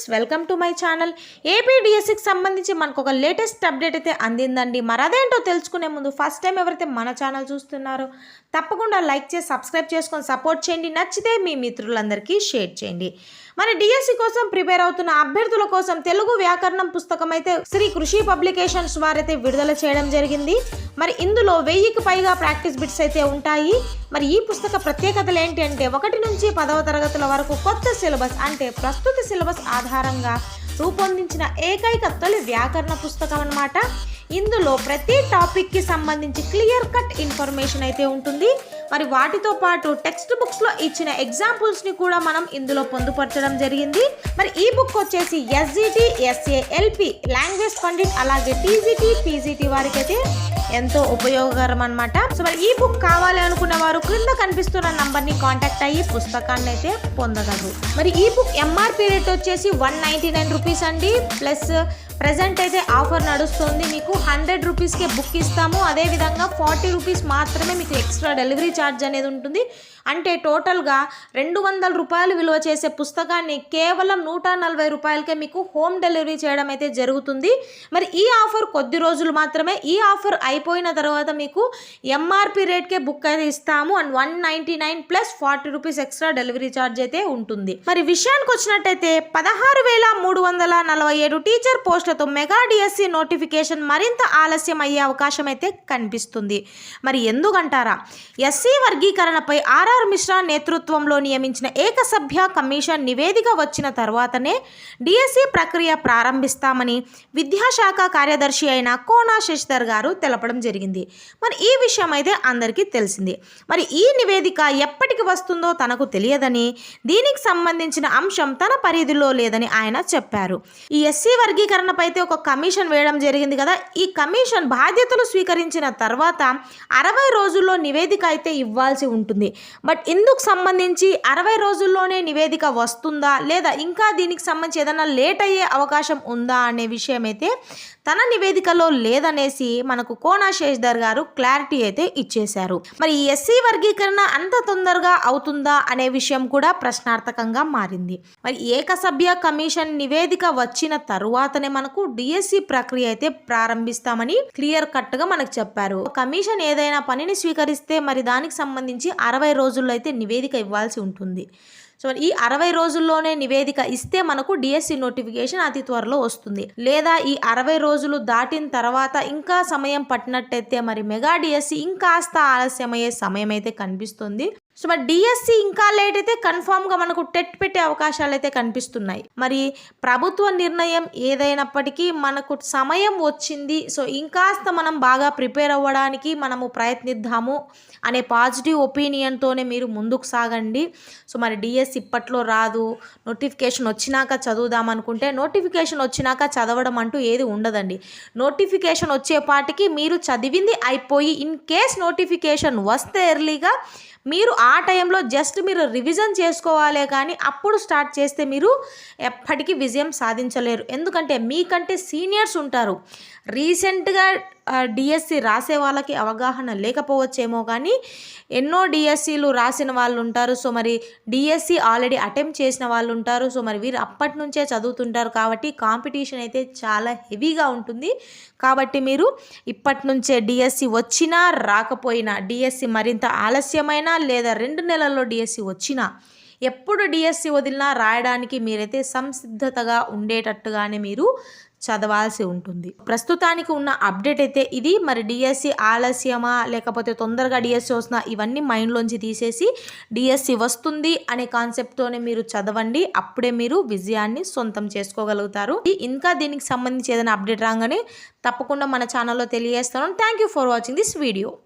Friends welcome to my channel. ఏపీడిఎస్సికి సంబంధించి మనకు ఒక లేటెస్ట్ అప్డేట్ అయితే అందిందండి. మరి అదేంటో తెలుసుకునే ముందు ఫస్ట్ టైం ఎవరైతే మన ఛానల్ చూస్తున్నారో తప్పకుండా లైక్ చేసి సబ్స్క్రైబ్ చేసుకొని సపోర్ట్ చేయండి. నచ్చితే మీ మిత్రులందరికీ షేర్ చేయండి. మరి డిఎస్సి కోసం ప్రిపేర్ అవుతున్న అభ్యర్థుల కోసం తెలుగు వ్యాకరణం పుస్తకం అయితే శ్రీ కృషి పబ్లికేషన్స్ వారైతే విడుదల చేయడం జరిగింది. మరి ఇందులో వెయ్యికి పైగా ప్రాక్టీస్ బిట్స్ అయితే ఉంటాయి. మరి ఈ పుస్తక ప్రత్యేకతలు ఏంటి అంటే ఒకటి నుంచి పదవ తరగతుల వరకు కొత్త సిలబస్ అంటే ప్రస్తుత సిలబస్ ఆధారంగా రూపొందించిన ఏకైక తొలి వ్యాకరణ పుస్తకం అన్నమాట. ఇందులో ప్రతి టాపిక్కి సంబంధించి క్లియర్ కట్ ఇన్ఫర్మేషన్ అయితే ఉంటుంది. మరి వాటితో పాటు టెక్స్ట్ బుక్స్లో ఇచ్చిన ఎగ్జాంపుల్స్ని కూడా మనం ఇందులో పొందుపరచడం జరిగింది. మరి ఈ బుక్ వచ్చేసి ఎస్జిటి ఎస్ఏఎల్పి లాంగ్వేజ్ పండిట్ అలాగే టీజీటీ పీజీటీ వారికి అయితే ఎంతో ఉపయోగకరం అనమాట సో మరి ఈ బుక్ కావాలి అనుకున్న వారు క్రింద కనిపిస్తున్న నంబర్ని కాంటాక్ట్ అయ్యి పుస్తకాన్ని అయితే పొందగలరు. మరి ఈ బుక్ ఎంఆర్పి రేట్ వచ్చేసి వన్ నైంటీ నైన్ రూపీస్ అండి. ప్లస్ ప్రజెంట్ అయితే ఆఫర్ నడుస్తుంది. మీకు హండ్రెడ్ రూపీస్కే బుక్ ఇస్తాము. అదేవిధంగా ఫార్టీ రూపీస్ మాత్రమే మీకు ఎక్స్ట్రా డెలివరీ ఛార్జ్ అనేది ఉంటుంది. అంటే టోటల్గా రెండు వందల రూపాయలు విలువ చేసే పుస్తకాన్ని కేవలం నూట నలభై రూపాయలకే మీకు హోమ్ డెలివరీ చేయడం అయితే జరుగుతుంది. మరి ఈ ఆఫర్ కొద్ది రోజులు మాత్రమే ఈ ఆఫర్ అయిపోయిన తర్వాత మీకు ఎంఆర్పి రేట్కే బుక్ అయితే ఇస్తాము. And one ninety nine plus forty rupees extra delivery charge అయితే ఉంటుంది. మరి విషయానికి వచ్చినట్టయితే పదహారు వేల మూడు వందల నలభై ఏడు టీచర్ పోస్టులతో మెగా డిఎస్సి నోటిఫికేషన్ మరింత ఆలస్యం అయ్యే అవకాశం అయితే కనిపిస్తుంది. మరి ఎందుకంటారా? ఎస్సీ వర్గీకరణపై ఆర్ ఆర్ఆర్ మిశ్రా నేతృత్వంలో నియమించిన ఏకసభ్య కమిషన్ నివేదిక వచ్చిన తర్వాతనే డిఎస్సి ప్రక్రియ ప్రారంభిస్తామని విద్యాశాఖ కార్యదర్శి అయిన కోనా శశిధర్ గారు తెలపడం జరిగింది. మరి ఈ విషయం అయితే అందరికీ తెలిసింది. మరి ఈ నివేదిక ఎప్పటికి వస్తుందో తనకు తెలియదని దీనికి సంబంధించిన అంశం తన పరిధిలో లేదని ఆయన చెప్పారు. ఈ ఎస్సీ వర్గీకరణపై అయితే ఒక కమిషన్ వేయడం జరిగింది కదా. ఈ కమిషన్ బాధ్యతలు స్వీకరించిన తర్వాత అరవై రోజుల్లో నివేదిక అయితే ఇవ్వాల్సి ఉంటుంది. బట్ ఇందుకు సంబంధించి అరవై రోజుల్లోనే నివేదిక వస్తుందా లేదా ఇంకా దీనికి సంబంధించి ఏదైనా లేట్ అయ్యే అవకాశం ఉందా అనే విషయం అయితే తన నివేదికలో లేదనేసి మనకు కోనా శేషధర్ గారు క్లారిటీ అయితే ఇచ్చేశారు. మరి ఈ ఎస్సీ వర్గీకరణ అంత తొందరగా అవుతుందా అనే విషయం కూడా ప్రశ్నార్థకంగా మారింది. మరి ఏకసభ్య కమిషన్ నివేదిక వచ్చిన తరువాతనే మనకు డిఎస్సి ప్రక్రియ అయితే ప్రారంభిస్తామని క్లియర్ కట్గా మనకు చెప్పారు. కమిషన్ ఏదైనా పనిని స్వీకరిస్తే మరి దానికి సంబంధించి అరవై రోజుల్లో అయితే నివేదిక ఇవ్వాల్సి ఉంటుంది. సో ఈ అరవై రోజుల్లోనే నివేదిక ఇస్తే మనకు డిఎస్సి నోటిఫికేషన్ అతి త్వరలో వస్తుంది. లేదా ఈ అరవై రోజులు దాటిన తర్వాత ఇంకా సమయం పట్టినట్టయితే మరి మెగా డిఎస్సి ఇంకాస్త ఆలస్యమయ్యే సమయం అయితే కనిపిస్తుంది. సో మరి డిఎస్సి ఇంకా లేట్ అయితే కన్ఫామ్గా మనకు టెట్ పెట్టే అవకాశాలు అయితే కనిపిస్తున్నాయి. మరి ప్రభుత్వ నిర్ణయం ఏదైనప్పటికీ మనకు సమయం వచ్చింది. సో ఇంకాస్త మనం బాగా ప్రిపేర్ అవ్వడానికి మనము ప్రయత్నిద్దాము అనే పాజిటివ్ ఒపీనియన్తోనే మీరు ముందుకు సాగండి. సో మరి డిఎస్ ఇప్పట్లో రాదు. నోటిఫికేషన్ వచ్చినాక చదువుదాం అనుకుంటే నోటిఫికేషన్ వచ్చినాక చదవడం అంటూ ఏది ఉండదండి. నోటిఫికేషన్ వచ్చేపాటికి మీరు చదివింది అయిపోయి ఇన్ కేస్ నోటిఫికేషన్ వస్తే ఎర్లీగా మీరు ఆ టైంలో జస్ట్ మీరు రివిజన్ చేసుకోవాలే కానీ అప్పుడు స్టార్ట్ చేస్తే మీరు ఎప్పటికీ విజయం సాధించలేరు. ఎందుకంటే మీకంటే సీనియర్స్ ఉంటారు. రీసెంట్గా డిఎస్సి రాసే వాళ్ళకి అవగాహన లేకపోవచ్చేమో కానీ ఎన్నో డిఎస్సిలు రాసిన వాళ్ళు ఉంటారు సో మరి డిఎస్సి ఆల్రెడీ అటెంప్ట్ చేసిన వాళ్ళు ఉంటారు సో మరి వీరు అప్పటి నుంచే చదువుతుంటారు కాబట్టి కాంపిటీషన్ అయితే చాలా హెవీగా ఉంటుంది. కాబట్టి మీరు ఇప్పటి నుంచే డిఎస్సి వచ్చినా రాకపోయినా డిఎస్సి మరింత ఆలస్యమైనా లేదా రెండు నెలల్లో డిఎస్సి వచ్చినా ఎప్పుడు డిఎస్సి వదిలినా రాయడానికి మీరైతే సంసిద్ధతగా ఉండేటట్టుగానే మీరు చదవాల్సి ఉంటుంది. ప్రస్తుతానికి ఉన్న అప్డేట్ అయితే ఇది. మరి డిఎస్సి ఆలస్యమా లేకపోతే తొందరగా డిఎస్సి వస్తున్నా ఇవన్నీ మైండ్లోంచి తీసేసి డిఎస్సి వస్తుంది అనే కాన్సెప్ట్తోనే మీరు చదవండి. అప్పుడే మీరు విజయాన్ని సొంతం చేసుకోగలుగుతారు. ఇంకా దీనికి సంబంధించి ఏదైనా అప్డేట్ రాగానే తప్పకుండా మన ఛానల్లో తెలియజేస్తాను. Thank you for watching this video